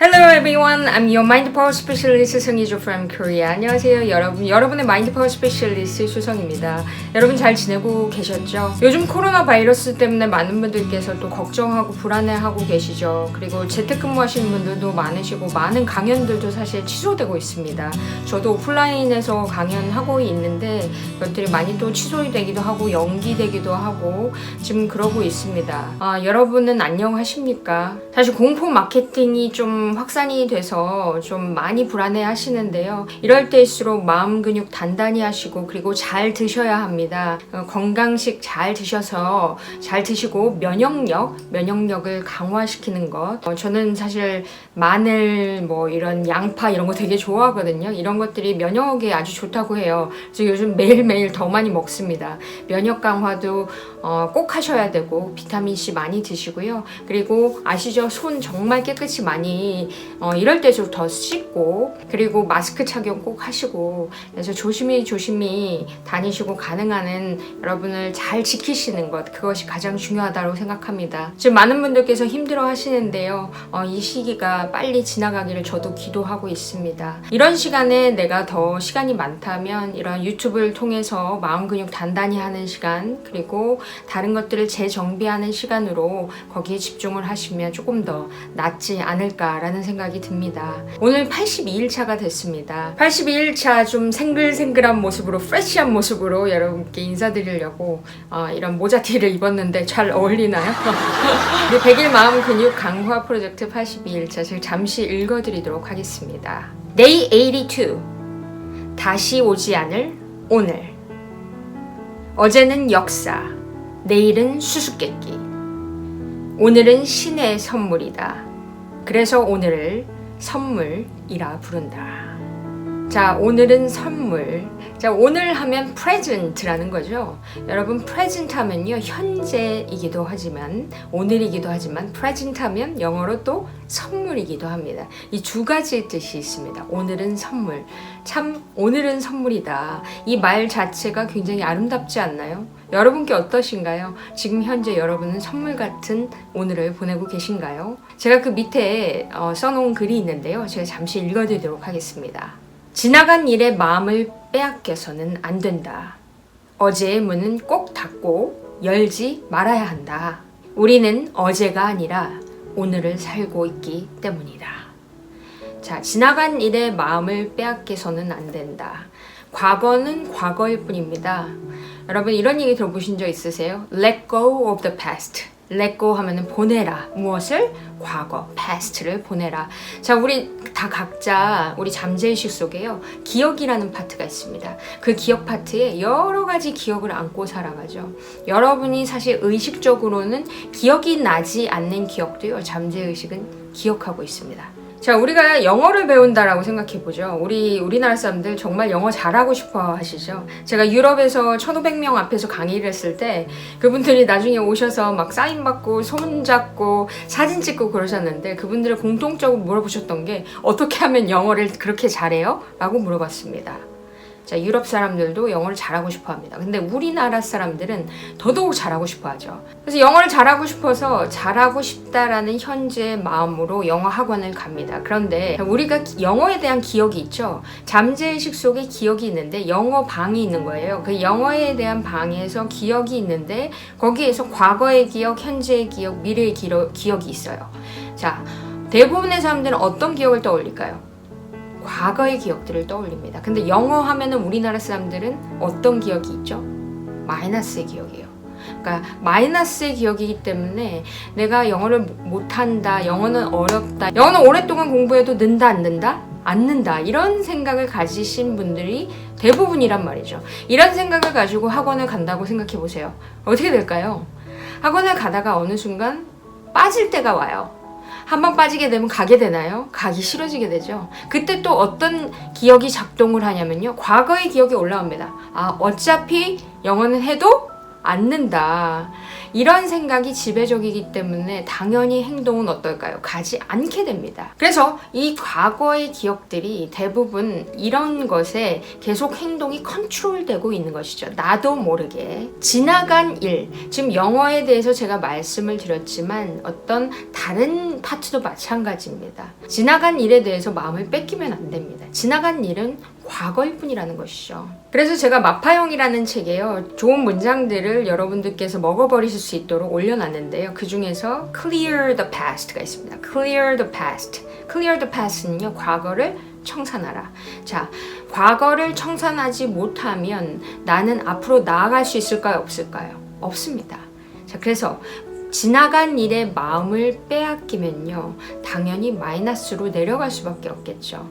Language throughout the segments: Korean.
Hello everyone, I'm your Mind Power Specialist 승희조 from Korea. 안녕하세요 여러분. 여러분의 Mind Power Specialist 수성입니다. 여러분 잘 지내고 계셨죠? 요즘 코로나 바이러스 때문에 많은 분들께서 또 걱정하고 불안해하고 계시죠. 그리고 재택근무하시는 분들도 많으시고 많은 강연들도 사실 취소되고 있습니다. 저도 오프라인에서 강연하고 있는데 것들이 많이 또 취소되기도 하고 연기되기도 하고 지금 그러고 있습니다. 아, 여러분은 안녕하십니까? 사실 공포 마케팅이 좀 확산이 돼서 좀 많이 불안해 하시는데요. 이럴 때일수록 마음 근육 단단히 하시고 그리고 잘 드셔야 합니다. 어, 건강식 잘 드셔서 잘 드시고 면역력, 면역력을 강화시키는 것. 어, 저는 사실 마늘 뭐 이런 양파 이런 거 되게 좋아하거든요. 이런 것들이 면역에 아주 좋다고 해요. 그래서 요즘 매일매일 더 많이 먹습니다. 면역 강화도 어, 꼭 하셔야 되고 비타민 C 많이 드시고요. 그리고 아시죠? 손 정말 깨끗이 많이 어, 이럴 때좀 더 씻고 그리고 마스크 착용 꼭 하시고 그래서 조심히 조심히 다니시고 가능한 한 여러분을 잘 지키시는 것 그것이 가장 중요하다고 생각합니다. 지금 많은 분들께서 힘들어 하시는데요. 어, 이 시기가 빨리 지나가기를 저도 기도하고 있습니다. 이런 시간에 내가 더 시간이 많다면 이런 유튜브를 통해서 마음 근육 단단히 하는 시간 그리고 다른 것들을 재정비하는 시간으로 거기에 집중을 하시면 조금 더 낫지 않을까 라는 생각이 듭니다. 오늘 82일차가 됐습니다. 82일차 좀 생글생글한 모습으로 프레시한 모습으로 여러분께 인사드리려고 어, 이런 모자티를 입었는데 잘 어울리나요? 우리 100일 마음 근육 강화 프로젝트 82일차 제가 잠시 읽어드리도록 하겠습니다. Day 82 다시 오지 않을 오늘 어제는 역사 내일은 수수께끼 오늘은 신의 선물이다. 그래서 오늘을 선물이라 부른다. 자, 오늘은 선물. 자, 오늘 하면 present라는 거죠. 여러분, present 하면요, 현재이기도 하지만, 오늘이기도 하지만, present 하면 영어로 또 선물이기도 합니다. 이 두 가지 뜻이 있습니다. 오늘은 선물. 참, 오늘은 선물이다. 이 말 자체가 굉장히 아름답지 않나요? 여러분께 어떠신가요? 지금 현재 여러분은 선물 같은 오늘을 보내고 계신가요? 제가 그 밑에 어, 써놓은 글이 있는데요. 제가 잠시 읽어드리도록 하겠습니다. 지나간 일에 마음을 빼앗겨서는 안 된다. 어제의 문은 꼭 닫고 열지 말아야 한다. 우리는 어제가 아니라 오늘을 살고 있기 때문이다. 자, 지나간 일에 마음을 빼앗겨서는 안 된다. 과거는 과거일 뿐입니다. 여러분 이런 얘기 들어보신 적 있으세요? Let go of the past. Let go 하면은 보내라. 무엇을? 과거, past를 보내라. 자, 우리 다 각자 우리 잠재의식 속에요. 기억이라는 파트가 있습니다. 그 기억 파트에 여러 가지 기억을 안고 살아가죠. 여러분이 사실 의식적으로는 기억이 나지 않는 기억도요. 잠재의식은 기억하고 있습니다. 자, 우리가 영어를 배운다라고 생각해 보죠. 우리 우리나라 사람들 정말 영어 잘하고 싶어 하시죠. 제가 유럽에서 1,500명 앞에서 강의를 했을 때 그분들이 나중에 오셔서 막 사인 받고 손 잡고 사진 찍고 그러셨는데 그분들의 공통적으로 물어보셨던 게 어떻게 하면 영어를 그렇게 잘해요? 라고 물어봤습니다. 자, 유럽 사람들도 영어를 잘하고 싶어 합니다. 근데 우리나라 사람들은 더더욱 잘하고 싶어 하죠. 그래서 영어를 잘하고 싶어서 잘하고 싶다라는 현재의 마음으로 영어 학원을 갑니다. 그런데 우리가 영어에 대한 기억이 있죠. 잠재의식 속에 기억이 있는데 영어 방이 있는 거예요. 그 영어에 대한 방에서 기억이 있는데 거기에서 과거의 기억, 현재의 기억, 미래의 기록, 기억이 있어요. 자, 대부분의 사람들은 어떤 기억을 떠올릴까요? 과거의 기억들을 떠올립니다. 근데 영어 하면은 우리나라 사람들은 어떤 기억이 있죠? 마이너스의 기억이에요. 그러니까 마이너스의 기억이기 때문에 내가 영어를 못한다, 영어는 어렵다, 영어는 오랫동안 공부해도 는다 안 는다? 안 는다 이런 생각을 가지신 분들이 대부분이란 말이죠. 이런 생각을 가지고 학원을 간다고 생각해 보세요. 어떻게 될까요? 학원을 가다가 어느 순간 빠질 때가 와요. 한 번 빠지게 되면 가게 되나요? 가기 싫어지게 되죠. 그때 또 어떤 기억이 작동을 하냐면요. 과거의 기억이 올라옵니다. 아, 어차피 영어는 해도 않는다. 이런 생각이 지배적이기 때문에 당연히 행동은 어떨까요? 가지 않게 됩니다. 그래서 이 과거의 기억들이 대부분 이런 것에 계속 행동이 컨트롤되고 있는 것이죠. 나도 모르게 지나간 일. 지금 영어에 대해서 제가 말씀을 드렸지만 어떤 다른 파트도 마찬가지입니다. 지나간 일에 대해서 마음을 뺏기면 안 됩니다. 지나간 일은 과거일 뿐이라는 것이죠. 그래서 제가 마파형이라는 책에요. 좋은 문장들을 여러분들께서 먹어버리실 수 있도록 올려놨는데요. 그 중에서 clear the past가 있습니다. clear the past. clear the past는요, 과거를 청산하라. 자, 과거를 청산하지 못하면 나는 앞으로 나아갈 수 있을까요? 없을까요? 없습니다. 자, 그래서 지나간 일에 마음을 빼앗기면요, 당연히 마이너스로 내려갈 수밖에 없겠죠.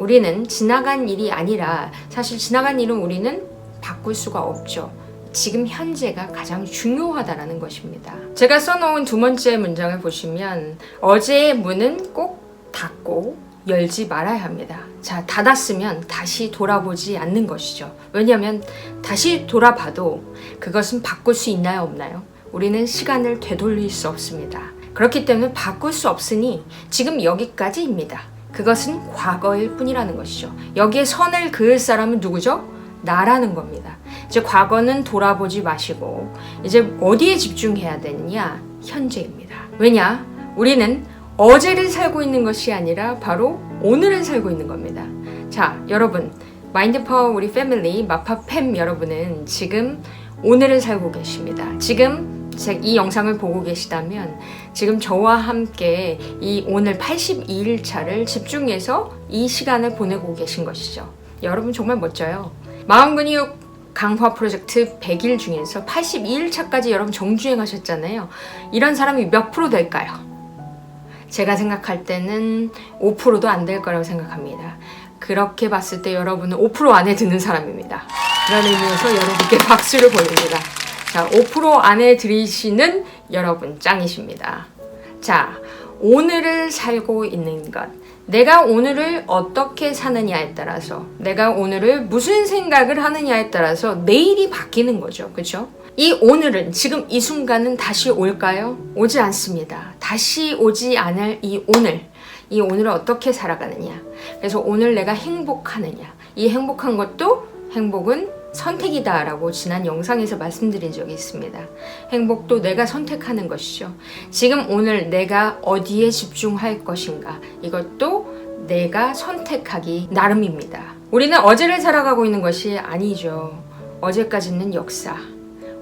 우리는 지나간 일이 아니라 사실 지나간 일은 우리는 바꿀 수가 없죠. 지금 현재가 가장 중요하다라는 것입니다. 제가 써놓은 두 번째 문장을 보시면 어제의 문은 꼭 닫고 열지 말아야 합니다. 자, 닫았으면 다시 돌아보지 않는 것이죠. 왜냐하면 다시 돌아봐도 그것은 바꿀 수 있나요, 없나요? 우리는 시간을 되돌릴 수 없습니다. 그렇기 때문에 바꿀 수 없으니 지금 여기까지입니다. 그것은 과거일 뿐이라는 것이죠. 여기에 선을 그을 사람은 누구죠? 나라는 겁니다. 이제 과거는 돌아보지 마시고 이제 어디에 집중해야 되느냐? 현재입니다. 왜냐? 우리는 어제를 살고 있는 것이 아니라 바로 오늘을 살고 있는 겁니다. 자, 여러분. 마인드 파워 우리 패밀리 마파팸 여러분은 지금 오늘을 살고 계십니다. 지금 이 영상을 보고 계시다면 지금 저와 함께 이 오늘 82일 차를 집중해서 이 시간을 보내고 계신 것이죠. 여러분 정말 멋져요. 마음 근육 강화 프로젝트 100일 중에서 82일 차까지 여러분 정주행 하셨잖아요. 이런 사람이 몇 프로 될까요? 제가 생각할 때는 5%도 안 될 거라고 생각합니다. 그렇게 봤을 때 여러분은 5% 안에 드는 사람입니다. 그런 의미에서 여러분께 박수를 보냅니다. 자, 5% 안에 들이시는 여러분 짱이십니다. 자, 오늘을 살고 있는 것. 내가 오늘을 어떻게 사느냐에 따라서, 내가 오늘을 무슨 생각을 하느냐에 따라서 내일이 바뀌는 거죠. 그죠? 이 오늘은, 지금 이 순간은 다시 올까요? 오지 않습니다. 다시 오지 않을 이 오늘. 이 오늘을 어떻게 살아가느냐. 그래서 오늘 내가 행복하느냐. 이 행복한 것도 행복은 선택이다라고 지난 영상에서 말씀드린 적이 있습니다. 행복도 내가 선택하는 것이죠. 지금 오늘 내가 어디에 집중할 것인가 이것도 내가 선택하기 나름입니다. 우리는 어제를 살아가고 있는 것이 아니죠. 어제까지는 역사,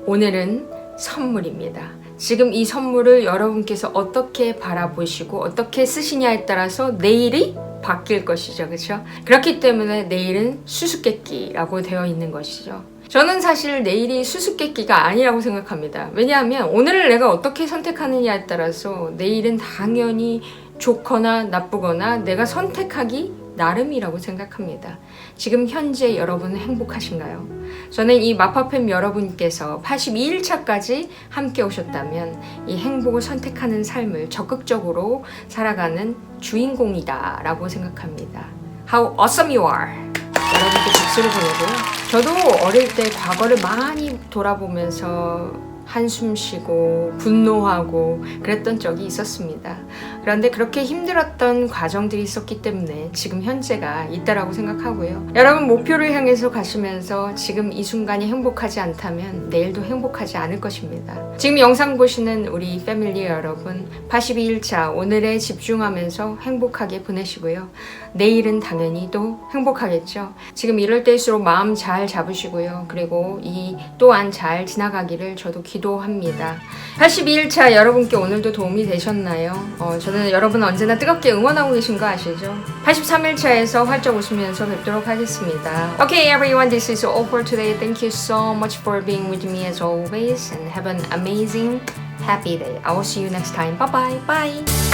오늘은 선물입니다. 지금 이 선물을 여러분께서 어떻게 바라보시고 어떻게 쓰시냐에 따라서 내일이 바뀔 것이죠. 그렇죠? 그렇기 때문에 내일은 수수께끼라고 되어 있는 것이죠. 저는 사실 내일이 수수께끼가 아니라고 생각합니다. 왜냐하면 오늘을 내가 어떻게 선택하느냐에 따라서 내일은 당연히 좋거나 나쁘거나 내가 선택하기 나름이라고 생각합니다. 지금 현재 여러분은 행복하신가요? 저는 이 마파팸 여러분께서 82일차까지 함께 오셨다면 이 행복을 선택하는 삶을 적극적으로 살아가는 주인공이다 라고 생각합니다. How awesome you are! 여러분께 박수를 보내고요. 저도 어릴 때 과거를 많이 돌아보면서 한숨 쉬고 분노하고 그랬던 적이 있었습니다. 그런데 그렇게 힘들었던 과정들이 있었기 때문에 지금 현재가 있다라고 생각하고요. 여러분 목표를 향해서 가시면서 지금 이 순간이 행복하지 않다면 내일도 행복하지 않을 것입니다. 지금 영상 보시는 우리 패밀리 여러분 82일차 오늘에 집중하면서 행복하게 보내시고요. 내일은 당연히 또 행복하겠죠. 지금 이럴 때일수록 마음 잘 잡으시고요. 그리고 이 또한 잘 지나가기를 저도 기도합니다. 82일차 여러분께 오늘도 도움이 되셨나요? 어, 저는 여러분 언제나 뜨겁게 응원하고 계신 거 아시죠? 83일차에서 활짝 웃으면서 뵙도록 하겠습니다. Okay everyone, this is all for today. Thank you so much for being with me as always and have an amazing happy day. I will see you next time. Bye bye. Bye.